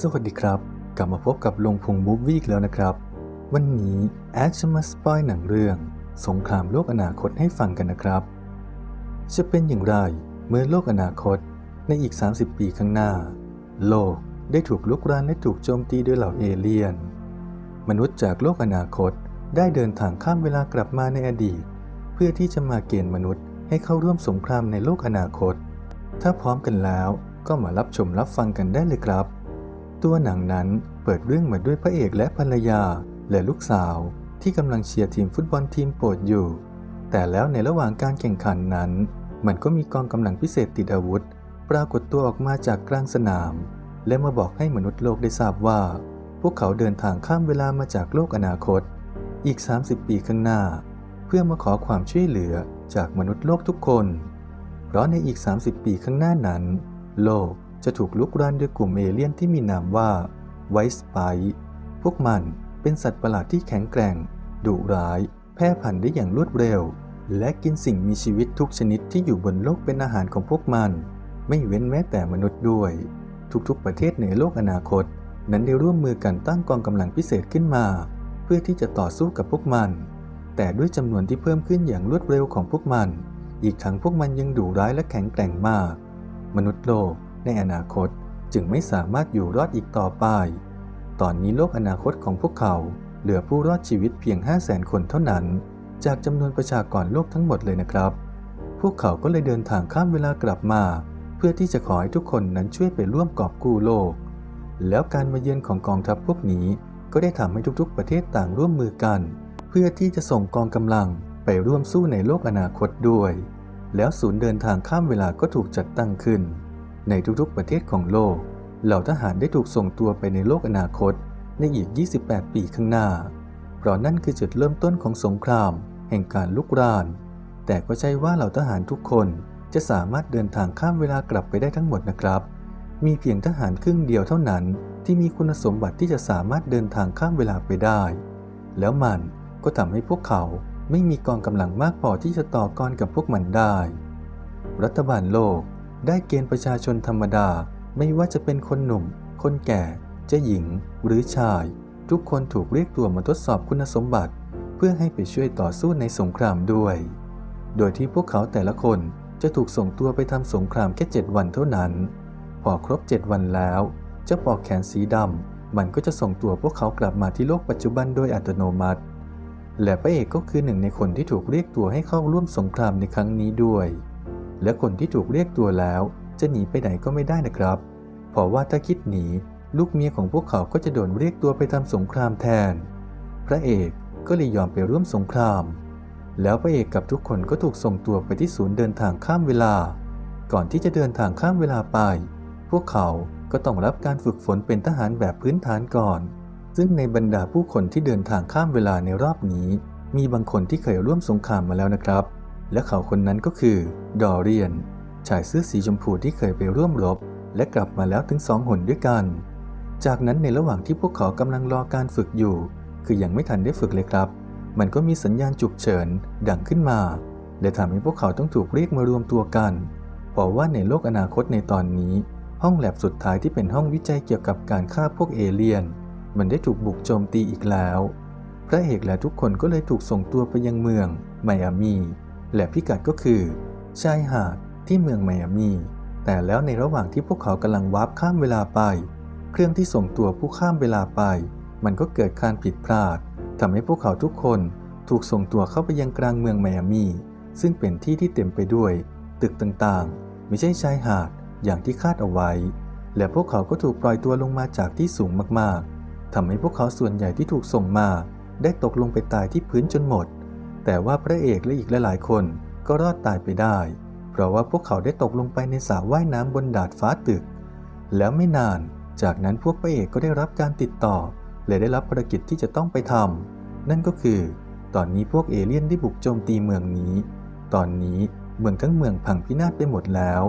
สวัสดีครับ กลับมาพบกับลงพงมูฟวี่อีกแล้วนะครับ วันนี้แอดจะมาสปอยหนังเรื่อง สงครามโลกอนาคตให้ฟังกันนะครับ จะเป็นอย่างไรเมื่อโลกอนาคตในอีก 30 ปีข้างหน้า โลกได้ถูกลุกรานและถูกโจมตีด้วยเหล่าเอเลี่ยน มนุษย์จากโลกอนาคตได้เดินทางข้ามเวลากลับมาในอดีต เพื่อที่จะมาเกณฑ์มนุษย์ให้เข้าร่วมสงครามในโลกอนาคต ถ้าพร้อมกันแล้วก็มารับชมรับฟังกันได้เลยครับ ตัวหนังนั้นเปิดเรื่องมาด้วยพระเอกและภรรยาและลูกสาวที่กำลังเชียร์ทีมฟุตบอลทีมโปรดอยู่ แต่แล้วในระหว่างการแข่งขันนั้น มันก็มีกองกำลังพิเศษติดอาวุธ ปรากฏตัวออกมาจากกลางสนาม และมาบอกให้มนุษย์โลกได้ทราบว่า พวกเขาเดินทางข้ามเวลามาจากโลกอนาคต อีก 30 ปีข้างหน้า เพื่อมาขอความช่วยเหลือจากมนุษย์โลกทุกคน เพราะในอีก 30 ปีข้างหน้านั้น โลก จะถูกลุกรานด้วยกลุ่มเอเลี่ยนที่มีนามว่าไวสไปพวกมันเป็นสัตว์ประหลาดที่แข็งแกร่ง ดุร้าย แพร่พันธุ์ได้อย่างรวดเร็ว และกินสิ่งมีชีวิตทุกชนิดที่อยู่บนโลกเป็นอาหารของพวกมัน ไม่เว้นแม้แต่มนุษย์ด้วย ทุกๆ ประเทศในโลกอนาคต นั้นได้ร่วมมือกันตั้งกองกำลังพิเศษขึ้นมา เพื่อที่จะต่อสู้กับพวกมัน แต่ด้วยจำนวนที่เพิ่มขึ้นอย่างรวดเร็วของพวกมัน อีกทั้งพวกมันยังดุร้ายและแข็งแกร่งมาก มนุษย์โลก ในอนาคตจึงไม่สามารถอยู่รอดอีกต่อไป ตอนนี้โลกอนาคตของพวกเขา เหลือผู้รอดชีวิตเพียง 5 0 0แสนคนเท่านั้น จากจำนวนประชากรโลกทั้งหมดเลยนะครับ พวกเขาก็เลยเดินทางข้ามเวลากลับมา เพื่อที่จะขอให้ทุกคนนั้นช่วยไปร่วมกอบกู้โลก แล้วการมาเยือนของกองทัพพวกนี้ก็ได้ทำให้ทุกๆ ประเทศต่างร่วมมือกัน เพื่อที่จะส่งกองกำลังไปร่วมสู้ในโลกอนาคตด้วย แล้วศูนย์เดินทางข้ามเวลาก็ถูกจัดตั้งขึ้น ในทุกๆประเทศของโลก เหล่าทหารได้ถูกส่งตัวไปในโลกอนาคตในอีก 28 ปีข้างหน้า เพราะนั่นคือจุดเริ่มต้นของสงคราม แห่งการลุกราน แต่ก็ใช่ว่าเหล่าทหารทุกคนจะสามารถเดินทางข้ามเวลากลับไปได้ทั้งหมดนะครับ มีเพียงทหารครึ่งเดียวเท่านั้นที่มีคุณสมบัติที่จะสามารถเดินทางข้ามเวลาไปได้ แล้วมันก็ทำให้พวกเขาไม่มีกองกำลังมากพอที่จะต่อกรกับพวกมันได้ รัฐบาลโลก ได้เกณฑ์ประชาชนธรรมดา ไม่ว่าจะเป็นคนหนุ่ม คนแก่จะหญิง หรือชาย ทุกคนถูกเรียกตัวมาทดสอบคุณสมบัติ เพื่อให้ไปช่วยต่อสู้ในสงครามด้วย โดยที่พวกเขาแต่ละคนจะถูกส่งตัวไปทำสงครามแค่7วันเท่านั้น พอครบ7วันแล้วเจ้าปอกแขนสีดำมันก็จะส่งตัวพวกเขากลับมาที่โลกปัจจุบันโดยอัตโนมัติ และพระเอกก็คือหนึ่งในคนที่ถูกเรียกตัวให้เข้าร่วมสงครามในครั้งนี้ด้วย และคนที่ถูกเรียกตัวแล้ว จะหนีไปไหนก็ไม่ได้นะครับเพราะว่าถ้าคิดหนี ลูกเมียของพวกเขาก็จะโดนเรียกตัวไปทำสงครามแทน พระเอกก็เลยยอมไปร่วมสงคราม แล้วพระเอกกับทุกคนก็ถูกส่งตัวไปที่ศูนย์เดินทางข้ามเวลา ก่อนที่จะเดินทางข้ามเวลาไป พวกเขาก็ต้องรับการฝึกฝนเป็นทหารแบบพื้นฐานก่อน ซึ่งในบรรดาผู้คนที่เดินทางข้ามเวลาในรอบนี้ มีบางคนที่เคยร่วมสงครามมาแล้วนะครับ และเขาคนนั้นก็คือ ดอเรียน ชายเสื้อสีชมพูที่เคยไปร่วมรบ และกลับมาแล้วถึงสองหนด้วยกัน จากนั้นในระหว่างที่พวกเขากำลังรอการฝึกอยู่ คือยังไม่ทันได้ฝึกเลยครับ มันก็มีสัญญาณฉุกเฉินดังขึ้นมา และทำให้พวกเขาต้องถูกเรียกมารวมตัวกัน เพราะว่าในโลกอนาคตในตอนนี้ ห้องแลบสุดท้ายที่เป็นห้องวิจัยเกี่ยวกับการฆ่าพวกเอเลี่ยน มันได้ถูกบุกโจมตีอีกแล้ว พระเอกและทุกคนก็เลยถูกส่งตัวไปยังเมืองไมอามี และพิกัดก็คือ ชายหาดที่เมืองไมอามี แต่แล้วในระหว่างที่พวกเขากำลังวาร์ปข้ามเวลาไป เครื่องที่ส่งตัวผู้ข้ามเวลาไป มันก็เกิดการผิดพลาดทำให้พวกเขาทุกคนถูกส่งตัวเข้าไปยังกลางเมืองไมอามี ซึ่งเป็นที่ที่เต็มไปด้วย ตึกต่างๆ ไม่ใช่ชายหาดอย่างที่คาดเอาไว้ และพวกเขาก็ถูกปล่อยตัวลงมาจากที่สูงมากๆทำให้พวกเขาส่วนใหญ่ที่ถูกส่งมา ได้ตกลงไปตายที่พื้นจนหมด แต่ว่าพระเอกและอีกหลายๆ คนก็รอดตายไปได้ เพราะว่าพวกเขาได้ตกลงไปในสระว่ายน้ำบนดาดฟ้าตึก แล้วไม่นาน จากนั้นพวกพระเอกก็ได้รับการติดต่อ และได้รับภารกิจที่จะต้องไปทำนั่นก็คือ ตอนนี้พวกเอเลี่ยนได้บุกโจมตีเมืองนี้ ตอนนี้เมืองทั้งเมืองพังพินาศไปหมดแล้ว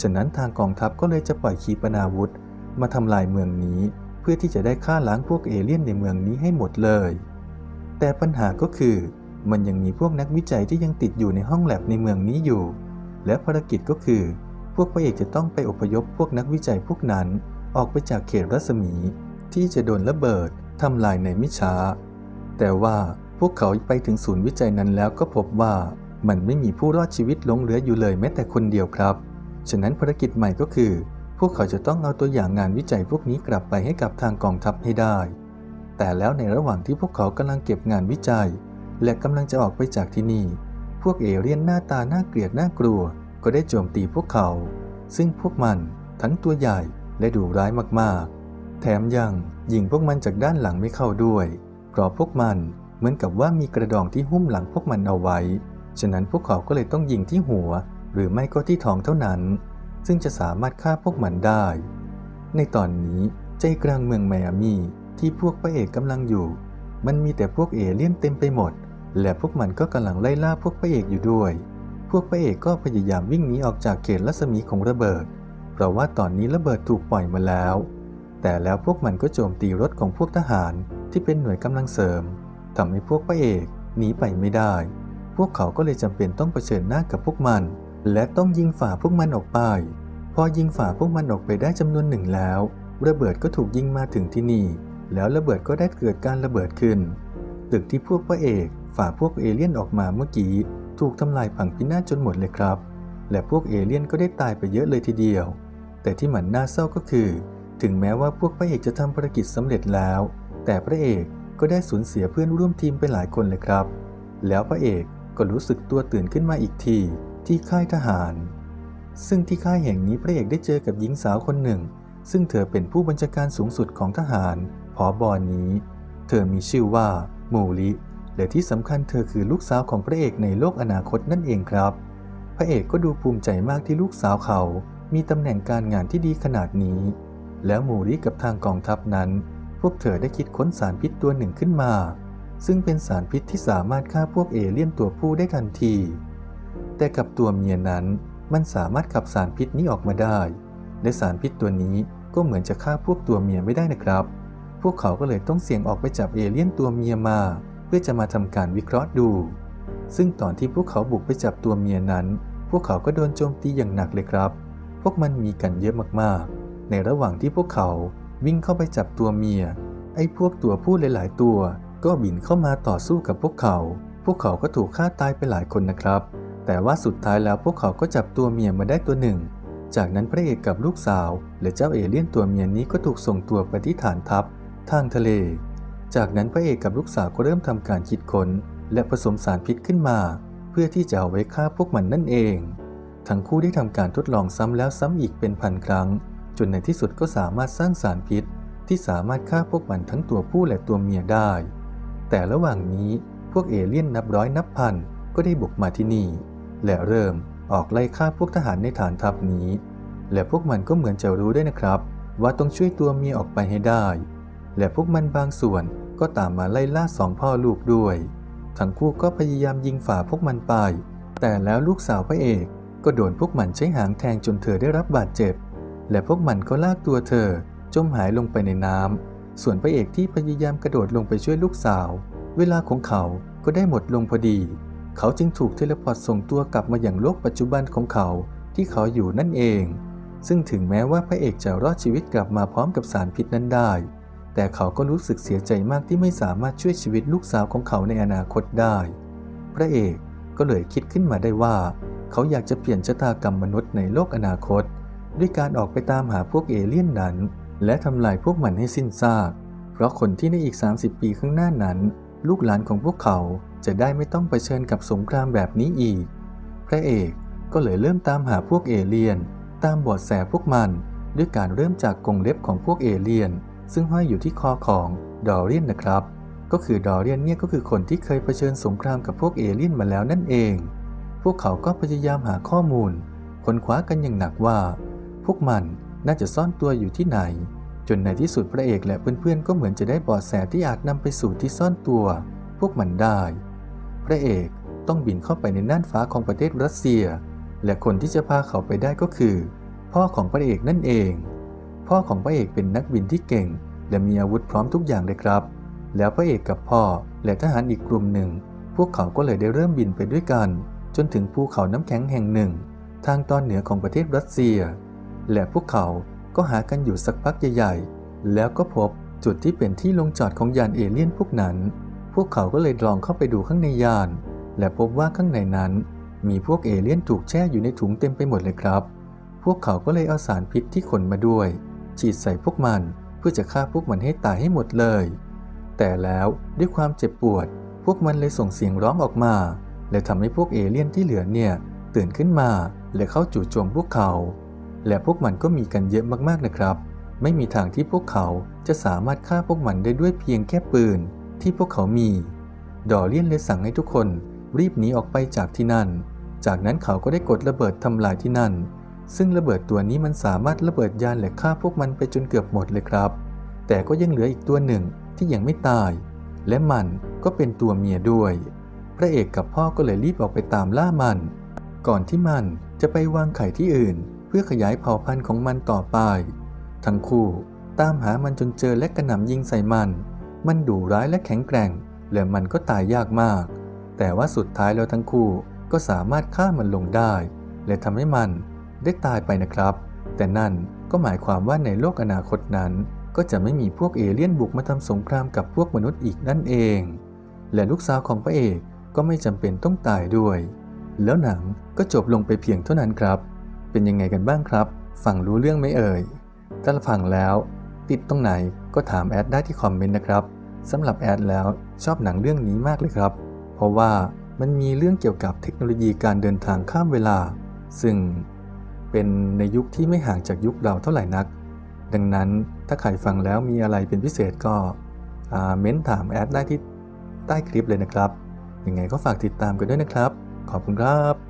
ฉะนั้นทางกองทัพก็เลยจะปล่อยขีปนาวุธ มาทำลายเมืองนี้ เพื่อที่จะได้ฆ่าล้างพวกเอเลี่ยนในเมืองนี้ให้หมดเลย แต่ปัญหาก็คือ มันยังมีพวกนักวิจัยที่ยังติดอยู่ในห้องแลบในเมืองนี้อยู่ และภารกิจก็คือ พวกพระเอกจะต้องไปอพยพพวกนักวิจัยพวกนั้นออกไปจากเขตรัศมี ที่จะโดนระเบิดทำลายในมิช้า แต่ว่าพวกเขาไปถึงศูนย์วิจัยนั้นแล้วก็พบว่ามันไม่มีผู้รอดชีวิตหลงเหลืออยู่เลยแม้แต่คนเดียวครับ ฉะนั้นภารกิจใหม่ก็คือ พวกเขาจะต้องเอาตัวอย่างงานวิจัยพวกนี้กลับไปให้กับทางกองทัพให้ได้ แต่แล้วในระหว่างที่พวกเขากำลังเก็บงานวิจัย และกำลังจะออกไปจากที่นี่ พวกเอเลี่ยนหน้าตาน่าเกลียดน่ากลัว ก็ได้โจมตีพวกเขา ซึ่งพวกมันทั้งตัวใหญ่และดุร้ายมากๆ แถมยังยิงพวกมันจากด้านหลังไม่เข้าด้วย เพราะพวกมันเหมือนกับว่ามีกระดองที่หุ้มหลังพวกมันเอาไว้ ฉะนั้นพวกเขาก็เลยต้องยิงที่หัว หรือไม่ก็ที่ท้องเท่านั้น ซึ่งจะสามารถฆ่าพวกมันได้ ในตอนนี้ใจกลางเมืองไมอามีที่พวกพระเอกกำลังอยู่ มันมีแต่พวกเอเลี่ยนเต็มไปหมด และพวกมันก็กำลังไล่ล่าพวกพระเอกอยู่ด้วย พวกพระเอกก็พยายามวิ่งหนีออกจากเขตรัศมีของระเบิด เพราะว่าตอนนี้ระเบิดถูกปล่อยมาแล้ว แต่แล้วพวกมันก็โจมตีรถของพวกทหารที่เป็นหน่วยกำลังเสริมทำให้พวกพระเอกหนีไปไม่ได้ พวกเขาก็เลยจำเป็นต้องเผชิญหน้ากับพวกมัน และต้องยิงฝ่าพวกมันออกไป พอยิงฝ่าพวกมันออกไปได้จำนวนหนึ่งแล้ว ระเบิดก็ถูกยิงมาถึงที่นี่ แล้วระเบิดก็ได้เกิดการระเบิดขึ้น ตึกที่พวกพระเอก ฝ่าพวกเอเลี่ยนออกมาเมื่อกี้ถูกทำลายพังพินาศจนหมดเลยครับ และพวกเอเลี่ยนก็ได้ตายไปเยอะเลยทีเดียว แต่ที่มันน่าเศร้าก็คือ ถึงแม้ว่าพวกพระเอกจะทำภารกิจสำเร็จแล้ว แต่พระเอกก็ได้สูญเสียเพื่อนร่วมทีมไปหลายคนเลยครับ แล้วพระเอกก็รู้สึกตัวตื่นขึ้นมาอีกทีที่ค่ายทหาร ซึ่งที่ค่ายแห่งนี้พระเอกได้เจอกับหญิงสาวคนหนึ่ง ซึ่งเธอเป็นผู้บัญชาการสูงสุดของทหารผอบอนนี้ เธอมีชื่อว่าโมลิ และที่สำคัญเธอคือลูกสาวของพระเอกในโลกอนาคตนั่นเองครับ พระเอกก็ดูภูมิใจมากที่ลูกสาวเขา มีตำแหน่งการงานที่ดีขนาดนี้ แล้วโมลิกับทางกองทัพนั้น พวกเธอได้คิดค้นสารพิษตัวหนึ่งขึ้นมา ซึ่งเป็นสารพิษที่สามารถฆ่าพวกเอเลี่ยนตัวผู้ได้ทันที แต่กับตัวเมียนั้น มันสามารถขับสารพิษนี้ออกมาได้ และสารพิษตัวนี้ก็เหมือนจะฆ่าพวกตัวเมียไม่ได้นะครับ พวกเขาก็เลยต้องเสี่ยงออกไปจับเอเลี่ยนตัวเมียมา เพื่อจะมาทำการวิเคราะห์ดู ซึ่งตอนที่พวกเขาบุกไปจับตัวเมียนั้น พวกเขาก็โดนโจมตีอย่างหนักเลยครับ พวกมันมีกันเยอะมากๆ ในระหว่างที่พวกเขาวิ่งเข้าไปจับตัวเมีย ไอ้พวกตัวผู้หลายๆ ตัว ก็บินเข้ามาต่อสู้กับพวกเขา พวกเขาก็ถูกฆ่าตายไปหลายคนนะครับ แต่ว่าสุดท้ายแล้วพวกเขาก็จับตัวเมียมาได้ตัวหนึ่ง จากนั้นพระเอกกับลูกสาว และเจ้าเอเลี่ยนตัวเมียนี้ก็ถูกส่งตัวไปที่ฐานทัพทางทะเล จากนั้นพระเอกกับลูกสาวก็เริ่มทำการคิดค้น และผสมสารพิษขึ้นมา เพื่อที่จะเอาไว้ฆ่าพวกมันนั่นเอง ทั้งคู่ได้ทำการทดลองซ้ำแล้วซ้ำอีกเป็นพันครั้ง จนในที่สุดก็สามารถสร้างสารพิษ ที่สามารถฆ่าพวกมันทั้งตัวผู้และตัวเมียได้ แต่ระหว่างนี้พวกเอเลี่ยนนับร้อยนับพันก็ได้บุกมาที่นี่ และเริ่มออกไล่ฆ่าพวกทหารในฐานทัพนี้ และพวกมันก็เหมือนจะรู้ด้วยนะครับ ว่าต้องช่วยตัวเมียออกไปให้ได้ และพวกมันบางส่วนก็ตามมาไล่ล่าสองพ่อลูกด้วย ทั้งคู่ก็พยายามยิงฝ่าพวกมันไป แต่แล้วลูกสาวพระเอกก็โดนพวกมันใช้หางแทงจนเธอได้รับบาดเจ็บ และพวกมันก็ลากตัวเธอจมหายลงไปในน้ำส่วนพระเอกที่พยายามกระโดดลงไปช่วยลูกสาว เวลาของเขาก็ได้หมดลงพอดี เขาจึงถูกเทเลพอร์ตส่งตัวกลับมาอย่างโลกปัจจุบันของเขาที่เขาอยู่นั่นเอง ซึ่งถึงแม้ว่าพระเอกจะรอดชีวิตกลับมาพร้อมกับสารพิษนั้นได้ แต่เขาก็รู้สึกเสียใจมากที่ไม่สามารถช่วยชีวิตลูกสาวของเขาในอนาคตได้ พระเอกก็เลยคิดขึ้นมาได้ว่า เขาอยากจะเปลี่ยนชะตากรรมมนุษย์ในโลกอนาคต ด้วยการออกไปตามหาพวกเอเลี่ยนนั้น และทำลายพวกมันให้สิ้นซาก เพราะคนที่ในอีก 30 ปีข้างหน้านั้น ลูกหลานของพวกเขาจะได้ไม่ต้องเผชิญกับสงครามแบบนี้อีก พระเอกก็เลยเริ่มตามหาพวกเอเลี่ยน ตามบอดแสพวกมัน ด้วยการเริ่มจากกรงเล็บของพวกเอเลี่ยน ซึ่งห้อยอยู่ที่คอของดอเรียนนะครับ ก็คือดอเรียนเนี่ยก็คือคนที่เคยเผชิญสงครามกับพวกเอเลี่ยนมาแล้วนั่นเอง พวกเขาก็พยายามหาข้อมูล ค้นคว้ากันอย่างหนักว่า พวกมันน่าจะซ่อนตัวอยู่ที่ไหน จนในที่สุดพระเอกและเพื่อนๆก็เหมือนจะได้เบาะแสที่อาจนำไปสู่ที่ซ่อนตัว พวกมันได้ พระเอกต้องบินเข้าไปในน่านฟ้าของประเทศรัสเซีย และคนที่จะพาเขาไปได้ก็คือ พ่อของพระเอกนั่นเอง พ่อของพระเอกเป็นนักบินที่เก่ง และมีอาวุธพร้อมทุกอย่างเลยครับ แล้วพระเอกกับพ่อและทหารอีกกลุ่มหนึ่ง พวกเขาก็เลยได้เริ่มบินไปด้วยกัน จนถึงภูเขาน้ำแข็งแห่งหนึ่ง ทางตอนเหนือของประเทศรัสเซีย และพวกเขาก็หากันอยู่สักพักใหญ่ๆ แล้วก็พบจุดที่เป็นที่ลงจอดของยานเอเลี่ยนพวกนั้น พวกเขาก็เลยลองเข้าไปดูข้างในยาน และพบว่าข้างในนั้น มีพวกเอเลี่ยนถูกแช่อยู่ในถุงเต็มไปหมดเลยครับ พวกเขาก็เลยเอาสารพิษที่ขนมาด้วย ฉีดใส่พวกมันเพื่อจะฆ่าพวกมันให้ตายให้หมดเลย แต่แล้วด้วยความเจ็บปวด พวกมันเลยส่งเสียงร้องออกมา และทำให้พวกเอเลี่ยนที่เหลือเนี่ยตื่นขึ้นมาและเข้าจู่โจมพวกเขา และพวกมันก็มีกันเยอะมากๆนะครับ ไม่มีทางที่พวกเขาจะสามารถฆ่าพวกมันได้ด้วยเพียงแค่ปืนที่พวกเขามี ดอเลียนเลยสั่งให้ทุกคนรีบหนีออกไปจากที่นั่น จากนั้นเขาก็ได้กดระเบิดทำลายที่นั่น ซึ่งระเบิดตัวนี้มันสามารถระเบิดยานและฆ่าพวกมันไปจนเกือบหมดเลยครับ แต่ก็ยังเหลืออีกตัวหนึ่งที่ยังไม่ตาย และมันก็เป็นตัวเมียด้วย พระเอกกับพ่อก็เลยรีบออกไปตามล่ามัน ก่อนที่มันจะไปวางไข่ที่อื่น เพื่อขยายเผ่าพันธุ์ของมันต่อไป ทั้งคู่ตามหามันจนเจอและกระหน่ำยิงใส่มัน มันดุร้ายและแข็งแกร่ง และมันก็ตายยากมาก แต่ว่าสุดท้ายแล้วทั้งคู่ก็สามารถฆ่ามันลงได้ และทำให้มัน ได้ตายไปนะครับ แต่นั่นก็หมายความว่าในโลกอนาคตนั้น ก็จะไม่มีพวกเอเลี่ยนบุกมาทำสงครามกับพวกมนุษย์อีกนั่นเอง และลูกสาวของพระเอกก็ไม่จำเป็นต้องตายด้วย แล้วหนังก็จบลงไปเพียงเท่านั้นครับ เป็นยังไงกันบ้างครับฟังรู้เรื่องไหมเอ่ยถ้าฟังแล้ว ติดตรงไหนก็ถามแอดได้ที่คอมเมนต์นะครับสำหรับแอดแล้วชอบหนังเรื่องนี้มากเลยครับ เพราะว่ามันมีเรื่องเกี่ยวกับเทคโนโลยีการเดินทางข้ามเวลา ซึ่ง เป็นในยุคที่ไม่ห่างจากยุคเราเท่าไหร่นัก ดังนั้นถ้าใครฟังแล้วมีอะไรเป็นพิเศษก็เม้นถามแอดได้ที่ใต้คลิปเลยนะครับ ยังไงก็ฝากติดตามกันด้วยนะครับ ขอบคุณครับ